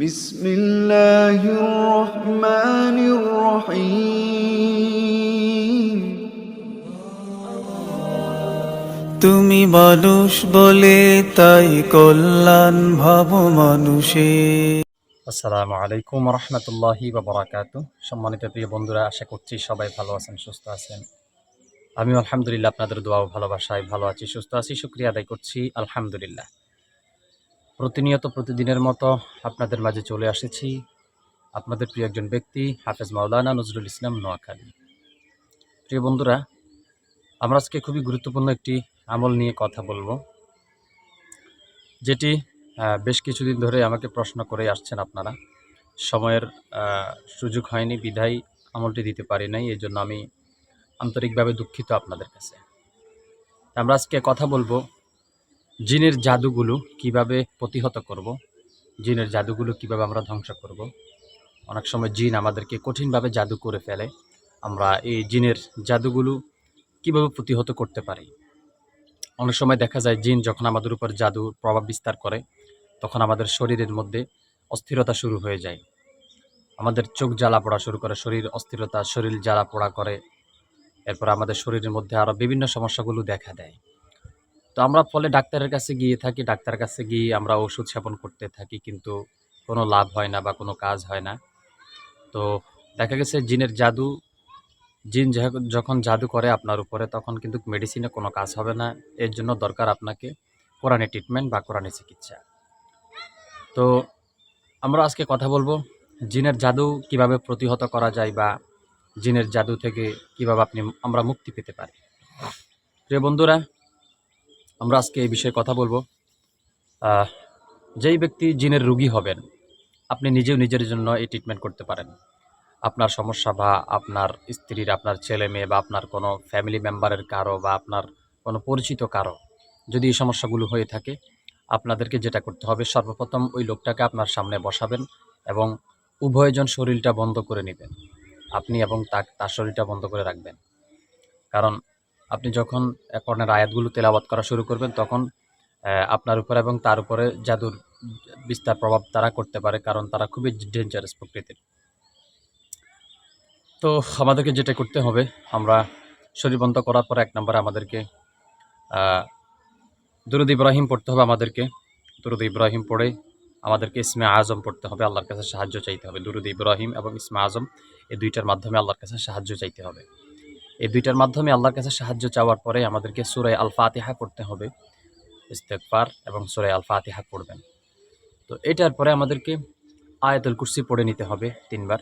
بسم الله الرحمن الرحيم তুমি মানুষ বলে তাই কল্যাণ ভাব মানুষে আসসালামু আলাইকুম রহমতুল্লাহি বাবরাকাতু সম্মানিত প্রিয় বন্ধুরা আশা করছি সবাই ভালো আছেন সুস্থ আছেন আমিও আলহামদুলিল্লাহ আপনাদের দোয়া ও ভালোবাসায় ভালো আছি সুস্থ আছি শুক্রিয়া আদায় করছি আলহামদুলিল্লাহ প্রতিনিয়ত প্রতিদিনের মতো আপনাদের মাঝে চলে এসেছি আপনাদের প্রিয় একজন ব্যক্তি, হাফেজ মাওলানা নজরুল ইসলাম নোয়াখালী। প্রিয় বন্ধুরা, আমরা আজকে খুবই গুরুত্বপূর্ণ একটি আমল নিয়ে কথা বলব, যেটি বেশ কিছুদিন ধরে আমাকে প্রশ্ন করে আসছেন আপনারা। সময়ের সুযোগ হয়নি, বিধায় আমলটি দিতে পারি নাই এই জন্য আমি আন্তরিকভাবে দুঃখিত আপনাদের কাছে। আমরা আজকে কথা বলব জিনের জাদুগুলো কীভাবে প্রতিহত করব? জিনের জাদুগুলো কীভাবে আমরা ধ্বংস করব? অনেক সময় জিন আমাদেরকে কঠিনভাবে জাদু করে ফেলে। আমরা এই জিনের জাদুগুলো কীভাবে প্রতিহত করতে পারি? অনেক সময় দেখা যায় জিন যখন আমাদের উপর জাদু প্রভাব বিস্তার করে, তখন আমাদের শরীরের মধ্যে অস্থিরতা শুরু হয়ে যায়। আমাদের চোখ জ্বালা পোড়া শুরু করে, শরীর অস্থিরতা, শরীর জ্বালা পোড়া করে। এরপর আমাদের শরীরের মধ্যে আরও বিভিন্ন সমস্যাগুলো দেখা দেয়। তো আমরা ফলে ডাক্তারের কাছে গিয়ে থাকি ডাক্তারের কাছে গিয়ে আমরা ওষুধ সেবন করতে থাকি, কিন্তু কোনো লাভ হয় না বা কোনো কাজ হয় না। তো দেখা গেছে জিনের জাদু, জিন যখ- যখন জাদু করে আপনার উপরে, তখন কিন্তু মেডিসিনে কোনো কাজ হবে না। এর জন্য দরকার আপনাকে কোরআনে ট্রিটমেন্ট বা কোরআনে চিকিৎসা। তো আমরা আজকে কথা বলব, জিনের জাদু কীভাবে প্রতিহত করা যায় বা জিনের জাদু থেকে কীভাবে আপনি আমরা মুক্তি পেতে পারি। প্রিয় বন্ধুরা আমরা আজকে এই বিষয়ে কথা বলব। যেই ব্যক্তি জিনের রুগী হবেন, আপনি নিজেও নিজের জন্য এই ট্রিটমেন্ট করতে পারেন। আপনার সমস্যা বা আপনার স্ত্রীর, আপনার ছেলে মেয়ে বা আপনার কোনো ফ্যামিলি মেম্বারের কারও বা আপনার কোনো পরিচিত কারও যদি এই সমস্যাগুলো হয়ে থাকে, আপনাদেরকে যেটা করতে হবে, সর্বপ্রথম ওই লোকটাকে আপনার সামনে বসাবেন এবং উভয়জন শরীরটা বন্ধ করে নেবেন। আপনি এবং তার শরীরটা বন্ধ করে রাখবেন। কারণ আপনি যখন কর্ণের আয়াতগুলো তেলাওয়াত করা শুরু করবেন, তখন আপনার উপর এবং তার উপরে জাদুর বিস্তার প্রভাব তারা করতে পারে, কারণ তারা খুবই ডেঞ্জারাস প্রকৃতির। তো আমাদেরকে যেটা করতে হবে, আমরা শরীর বন্ধ করার পর এক নম্বরে আমাদেরকে দুরুদ ইব্রাহিম পড়তে হবে আমাদেরকে। দুরুদ ইব্রাহিম পড়ে আমাদেরকে ইসমে আজম পড়তে হবে, আল্লাহর কাছে সাহায্য চাইতে হবে। দুরুদ ইব্রাহিম এবং ইসমে আজম, এই দুইটার মাধ্যমে আল্লাহর কাছে সাহায্য চাইতে হবে। এই দুইটার মাধ্যমে আল্লাহর কাছে সাহায্য চাওয়ার পরে আমাদেরকে সুরায় আল ফাতিহা পড়তে হবে ইস্তেকবার এবং সুরায় আল ফাতিহা পড়বেন। তো এটার পরে আমাদেরকে আয়াতুল কুরসি পড়ে নিতে হবে তিনবার।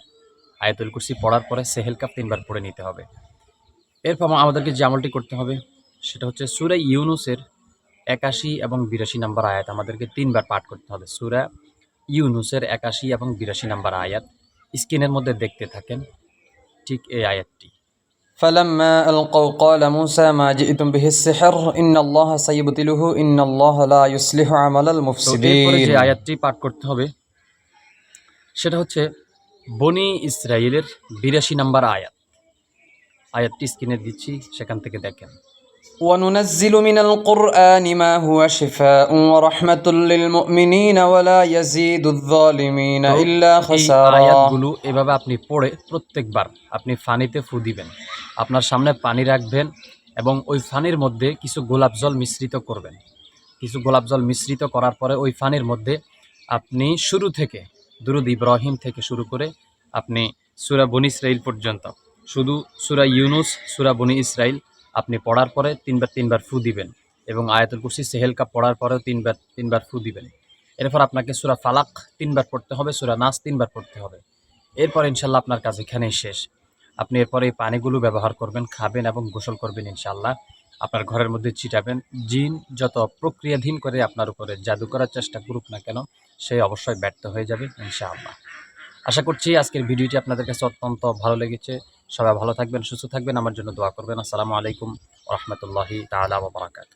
আয়াতুল কুরসি পড়ার পরে সেহেল কাপ তিনবার পড়ে নিতে হবে। এরপর আমাদেরকে যে আমলটি করতে হবে, সেটা হচ্ছে সুরা ইউনুসের একাশি এবং বিরাশি নাম্বার আয়াত আমাদেরকে তিনবার পাঠ করতে হবে। সুরা ইউনুসের একাশি এবং বিরাশি নাম্বার আয়াত। স্ক্রিনের মধ্যে দেখতে থাকেন ঠিক এই আয়াতটি। فلما ألقوا قال موسى ما جئتم به السحر إن الله سيبطله إن الله لا يصلح عمل তো এরপরে المفسدين যে আয়াতটি পাঠ করতে হবে সেটা হচ্ছে বনি ইসরায়েলের বিরাশি নম্বর আয়াত আয়াতটি স্ক্রিনে দিচ্ছি সেখান থেকে দেখেন وننزل من القرآن ما هو شفاء ورحمة للمؤمنين ولا يزيد الظالمين তো إلا এই خسارا আয়াতগুলো এভাবে আপনি পড়ে প্রত্যেকবার আপনি ফানিতে ফু দিবেন আপনার সামনে পানি রাখবেন এবং ওই ফানির মধ্যে কিছু গোলাপ জল মিশ্রিত করবেন কিছু গোলাপ জল মিশ্রিত করার পরে ওই ফানির মধ্যে আপনি শুরু থেকে দুরুদ ইব্রাহিম থেকে শুরু করে আপনি সুরা বনি ইসরাইল পর্যন্ত শুধু সুরা ইউনুস সুরা বনি ইসরাইল আপনি পড়ার পরে তিনবার তিনবার ফু দিবেন এবং আয়াতুল কুরসি সেহেল কাপ পড়ার পরেও তিনবার তিনবার ফু দিবেন। এরপর আপনাকে সুরা ফালাক তিনবার পড়তে হবে, সুরা নাস তিনবার পড়তে হবে। এরপর ইনশাল্লাহ আপনার কাজ এখানেই শেষ। আপনি এরপরে এই পানিগুলো ব্যবহার করবেন, খাবেন এবং গোসল করবেন ইনশাল্লাহ। আপনার ঘরের মধ্যে ছিটাবেন। জিন যত প্রক্রিয়াধীন করে আপনার উপরে জাদু করার চেষ্টা করুক না কেন, সে অবশ্যই ব্যর্থ হয়ে যাবে ইনশাআল্লাহ। আশা করছি আজকের ভিডিওটি আপনাদের কাছে অত্যন্ত ভালো লেগেছে। সবাই ভালো থাকবেন সুস্থ থাকবেন আমার জন্য দোয়া করবেন। আসসালামু আলাইকুম রহমতুল্লাহি তালা বারাকাত